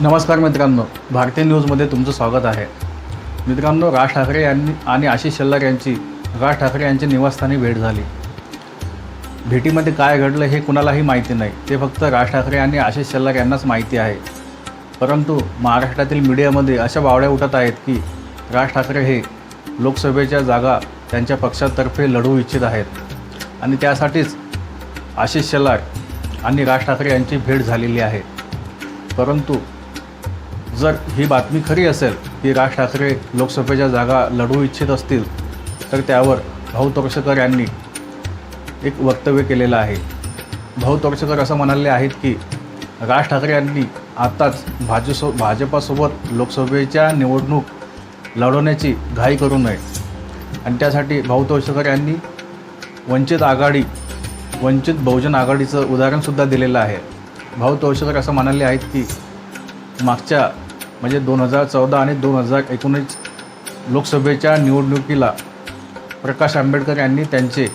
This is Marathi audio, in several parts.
नमस्कार मित्रांनो भारतीय न्यूजमध्ये तुमचं स्वागत आहे. मित्रांनो राज ठाकरे यांनी आणि आशिष शेल्लर यांची राज ठाकरे यांच्या निवासस्थानी भेट झाली. भेटीमध्ये काय घडलं हे कुणालाही माहिती नाही ते फक्त राज ठाकरे आणि आशिष शेल्लर यांनाच माहिती आहे. परंतु महाराष्ट्रातील मीडियामध्ये अशा बावड्या उठत आहेत की राज ठाकरे हे लोकसभेच्या जागा त्यांच्या पक्षातर्फे लढवू इच्छित आहेत. आणि त्यासाठीच आशिष शेलार आणि राज ठाकरे यांची भेट झालेली आहे. परंतु जर ही बातमी खरी असेल की राज ठाकरे लोकसभेच्या जागा लढवू इच्छित असतील तर त्यावर भाऊ तोरसेकर यांनी एक वक्तव्य केलेलं आहे. भाऊ तोरसेकर असं म्हणाले आहेत की राज ठाकरे यांनी आत्ताच भाजसो भाजपासोबत लोकसभेच्या निवडणूक लढवण्याची घाई करू नये. आणि त्यासाठी भाऊ तोरसेकर यांनी वंचित आघाडी वंचित बहुजन आघाडीचं उदाहरणसुद्धा दिलेलं आहे. भाऊ तोरसेकर असं म्हणाले आहेत की मागच्या म्हणजे दोन हजार चौदा आणि दोन हजार एकोणीस लोकसभेच्या निवडणुकीला प्रकाश आंबेडकर यांनी त्यांचे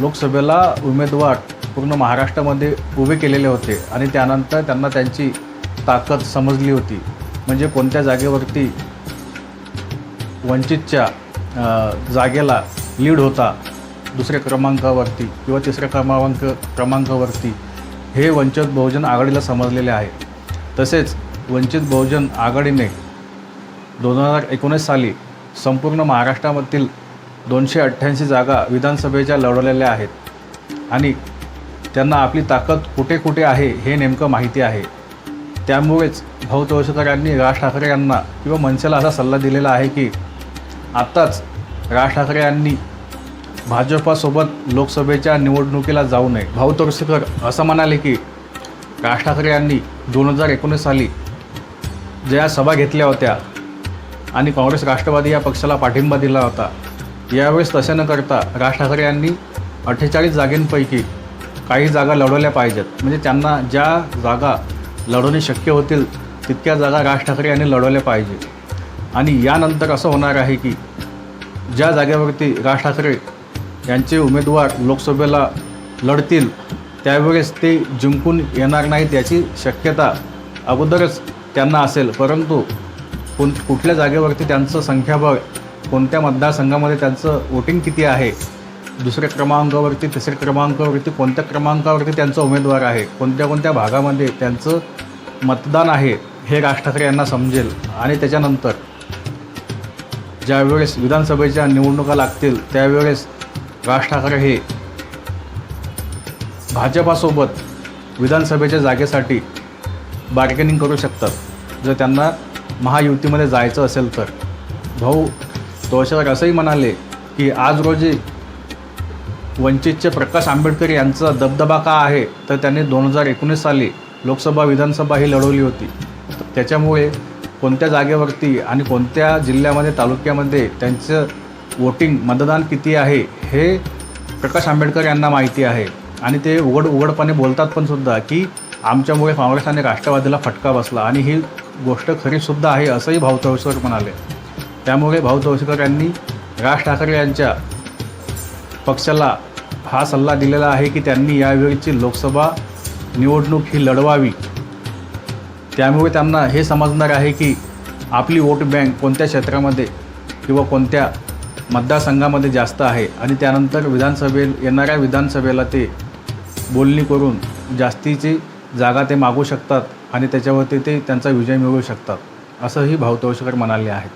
लोकसभेला उमेदवार पूर्ण महाराष्ट्रामध्ये उभे केलेले होते आणि त्यानंतर त्यांना त्यांची ताकद समजली होती. म्हणजे कोणत्या जागेवरती वंचितच्या जागेला लीड होता दुसऱ्या क्रमांकावरती किंवा तिसऱ्या क्रमांक क्रमांकावरती हे वंचित बहुजन आघाडीला समजलेले आहे. तसेच वंचित बहुजन आघाडीने दोन हजार एकोणीस साली संपूर्ण महाराष्ट्रामधील दोनशे अठ्ठ्याऐंशी जागा विधानसभेच्या लढवलेल्या आहेत. आणि त्यांना आपली ताकद कुठे कुठे आहे हे नेमकं माहिती आहे. त्यामुळेच भाऊ तोळसेकर यांनी राज ठाकरे यांना किंवा मनसेला असा सल्ला दिलेला आहे की आत्ताच राज ठाकरे यांनी भाजपासोबत लोकसभेच्या निवडणुकीला जाऊ नये. भाऊ तोरसेकर असं म्हणाले की राज ठाकरे यांनी दोन हजार एकोणीस साली ज्या सभा घेतल्या होत्या आणि काँग्रेस राष्ट्रवादी या पक्षाला पाठिंबा दिला होता यावेळेस तसे न करता राज ठाकरे यांनी अठ्ठेचाळीस जागेंपैकी काही जागा लढवल्या पाहिजेत. म्हणजे त्यांना ज्या जागा लढवणे शक्य होतील तितक्या जागा राज ठाकरे यांनी लढवल्या पाहिजे. आणि यानंतर असं होणार आहे की ज्या जागेवरती राज ठाकरे यांचे उमेदवार लोकसभेला लढतील त्यावेळेस ते जिंकून येणार नाहीत याची शक्यता अगोदरच त्यांना असेल. परंतु कोण कुठल्या जागेवरती त्यांचं संख्याबळ कोणत्या मतदारसंघामध्ये त्यांचं वोटिंग किती आहे दुसऱ्या क्रमांकावरती तिसऱ्या क्रमांकावरती कोणत्या क्रमांकावरती त्यांचा उमेदवार आहे कोणत्या कोणत्या भागामध्ये त्यांचं मतदान आहे हे राज ठाकरे यांना समजेल. आणि त्याच्यानंतर ज्यावेळेस विधानसभेच्या निवडणुका लागतील त्यावेळेस राज ठाकरे हे भाजपासोबत विधानसभेच्या जागेसाठी बार्गेनिंग करू शकतात. जर त्यांना महायुतीमध्ये जायचं असेल तर. भाऊ तोळसेकर असंही म्हणाले की आज रोजी वंचितचे प्रकाश आंबेडकर यांचा दबदबा का आहे? तर त्यांनी दोन हजार एकोणीस साली लोकसभा विधानसभा ही लढवली होती. त्याच्यामुळे कोणत्या जागेवरती आणि कोणत्या जिल्ह्यामध्ये तालुक्यामध्ये त्यांचं वोटिंग मतदान किती आहे हे प्रकाश आंबेडकर यांना माहिती आहे. आणि ते उघड उघडपणे बोलतात पण सुद्धा की आमच्यामुळे काँग्रेस आणि राष्ट्रवादीला फटका बसला आणि ही गोष्ट खरीसुद्धा आहे असंही भाऊ तळसेकर म्हणाले. त्यामुळे भाऊ तळसेकर यांनी राज ठाकरे यांच्या पक्षाला हा सल्ला दिलेला आहे की त्यांनी यावेळीची लोकसभा निवडणूक ही लढवावी. त्यामुळे त्यांना हे समजणार आहे की आपली वोट बँक कोणत्या क्षेत्रामध्ये किंवा कोणत्या मतदारसंघामध्ये जास्त आहे आणि त्यानंतर विधानसभे येणाऱ्या विधानसभेला ते बोलणी करून जास्तीची जागा ते मागू शकतात आणि त्याच्यावरती ते त्यांचा विजय मिळवू शकतात असंही भाऊ तळसेकर म्हणाले आहेत.